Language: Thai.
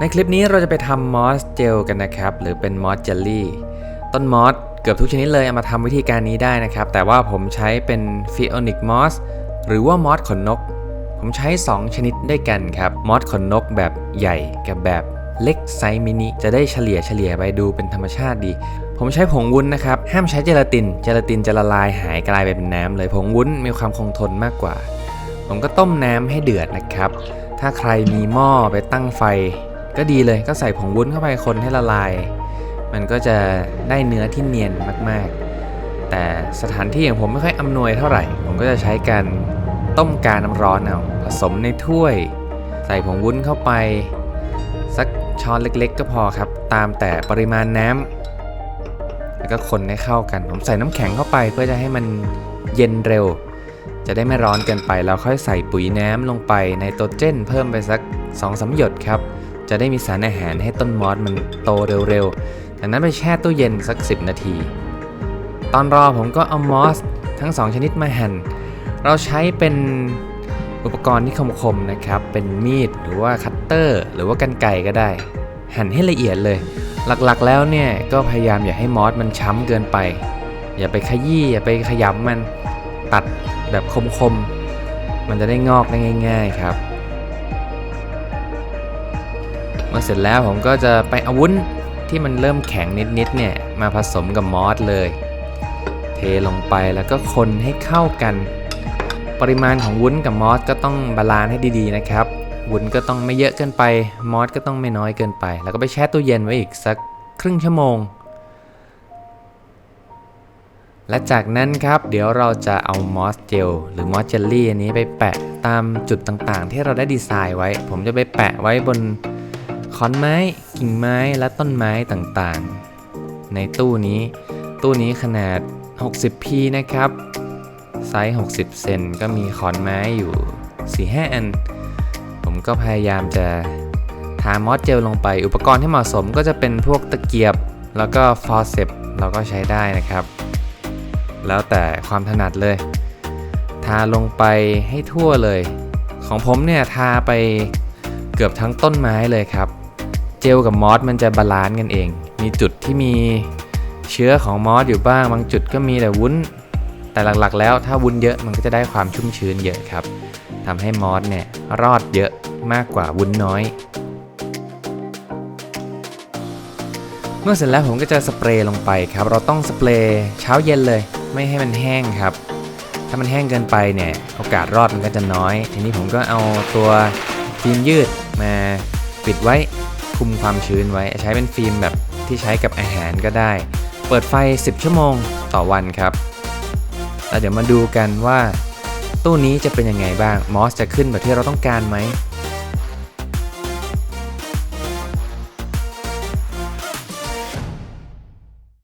ในคลิปนี้เราจะไปทำมอสเจลกันนะครับ หรือเป็นมอสเจลลี่ต้นมอสเกือบทุกชนิดเลยเอามาทำวิธีการนี้ได้นะครับ แต่ว่าผมใช้เป็นฟิโอนิกมอสหรือว่ามอสขนนก ผมใช้ 2 ชนิดด้วยกันครับมอสขนนกแบบใหญ่กับแบบเล็กไซส์มินิจะได้เฉลี่ยเฉลี่ยไปดูเป็นธรรมชาติดี ผมใช้ผงวุ้นนะครับ ห้ามใช้เจลาติน เจลาตินจะละลายหายกลายไปเป็นน้ำเลยผงวุ้นมีความคงทนมากกว่า ผมก็ต้มน้ำให้เดือดนะครับ ถ้าใครมีหม้อไปตั้งไฟ ก็ดีเลยก็ใส่ผงวุ้นเข้าไปคนให้ละลาย มันก็จะได้เนื้อที่เนียนมากๆ แต่สถานที่อย่างผมไม่ค่อยอำนวยเท่าไหร่ ผมก็จะใช้การต้มกาน้ำร้อนเอาผสมในถ้วย ใส่ผงวุ้นเข้าไป สักช้อนเล็กๆ ก็พอครับ ตามแต่ปริมาณน้ำแล้วก็คนให้เข้ากัน ผมใส่น้ำแข็งเข้าไปเพื่อจะให้มันเย็นเร็ว จะได้ไม่ร้อนเกินไปแล้วค่อยใส่ปุ๋ยน้ำลงไปในโตรเจนเพิ่มไปสัก2อสหยดครับ จะได้มีสารอาหารให้ต้นมอสมันโตเร็วๆ จากนั้นไปแช่ตู้เย็นสัก 10 นาที ตอนรอผมก็เอามอสทั้ง 2 ชนิดมาหั่น เราใช้เป็นอุปกรณ์ที่คมๆนะครับ เป็นมีดหรือว่าคัตเตอร์ หรือว่ากันไก่ก็ได้ หั่นให้ละเอียดเลย หลักๆแล้วเนี่ยก็พยายามอย่าให้มอสมันช้ำเกินไป อย่าไปขยี้อย่าไปขยำมันตัดแบบคมๆ มันจะได้งอกได้ง่าย ๆ ครับ เมื่อเสร็จแล้วผมก็จะไปเอาวุ้นที่มันเริ่มแข็งนิดๆเนี่ยมาผสมกับมอสเลย เทลงไปแล้วก็คนให้เข้ากัน ปริมาณของวุ้นกับมอสก็ต้องบาลานซ์ให้ดีๆนะครับวุ้นก็ต้องไม่เยอะเกินไป มอสก็ต้องไม่น้อยเกินไป แล้วก็ไปแช่ตู้เย็นไว้อีกสักครึ่งชั่วโมง และจากนั้นครับเดี๋ยวเราจะเอามอสเจลหรือมอสเจลลี่อันนี้ไปแปะตามจุดต่างๆ ที่เราได้ดีไซน์ไว้ ผมจะไปแปะไว้บน ขอนไม้ กิ่งไม้และต้นไม้ต่างๆ ในตู้นี้ ตู้นี้ขนาด 60p นะครับ ไซส์ 60 เซนก็มีขอนไม้อยู่ 4-5 อัน ผมก็พยายามจะทามอสเจลลงไป อุปกรณ์ที่เหมาะสมก็จะเป็นพวกตะเกียบ แล้วก็ฟอร์เซปเราก็ใช้ได้นะครับ แล้วแต่ความถนัดเลย ทาลงไปให้ทั่วเลย ของผมเนี่ยทาไปเกือบทั้งต้นไม้เลยครับ เจลกับมอสมันจะบาลานซ์กันเอง มีจุดที่มีเชื้อของมอสอยู่บ้าง บางจุดก็มีแต่วุ้น แต่หลักๆ แล้วถ้าวุ้นเยอะมันก็จะได้ความชุ่มชื้นเยอะครับทำให้มอสเนี่ยรอดเยอะมากกว่าวุ้นน้อย เมื่อเสร็จแล้วผมก็จะสเปรย์ลงไปครับ เราต้องสเปรย์เช้าเย็นเลย ไม่ให้มันแห้งครับ ถ้ามันแห้งเกินไปเนี่ยโอกาสรอดมันก็จะน้อย ทีนี้ผมก็เอาตัวฟิล์มยืดมาปิดไว้ คุมความชื้นไว้ ใช้เป็นฟิล์มแบบที่ใช้กับอาหารก็ได้ เปิดไฟ 10 ชั่วโมงต่อวันครับแล้วเดี๋ยวมาดูกันว่า ตู้นี้จะเป็นยังไงบ้างมอสจะขึ้นแบบที่เราต้องการไหม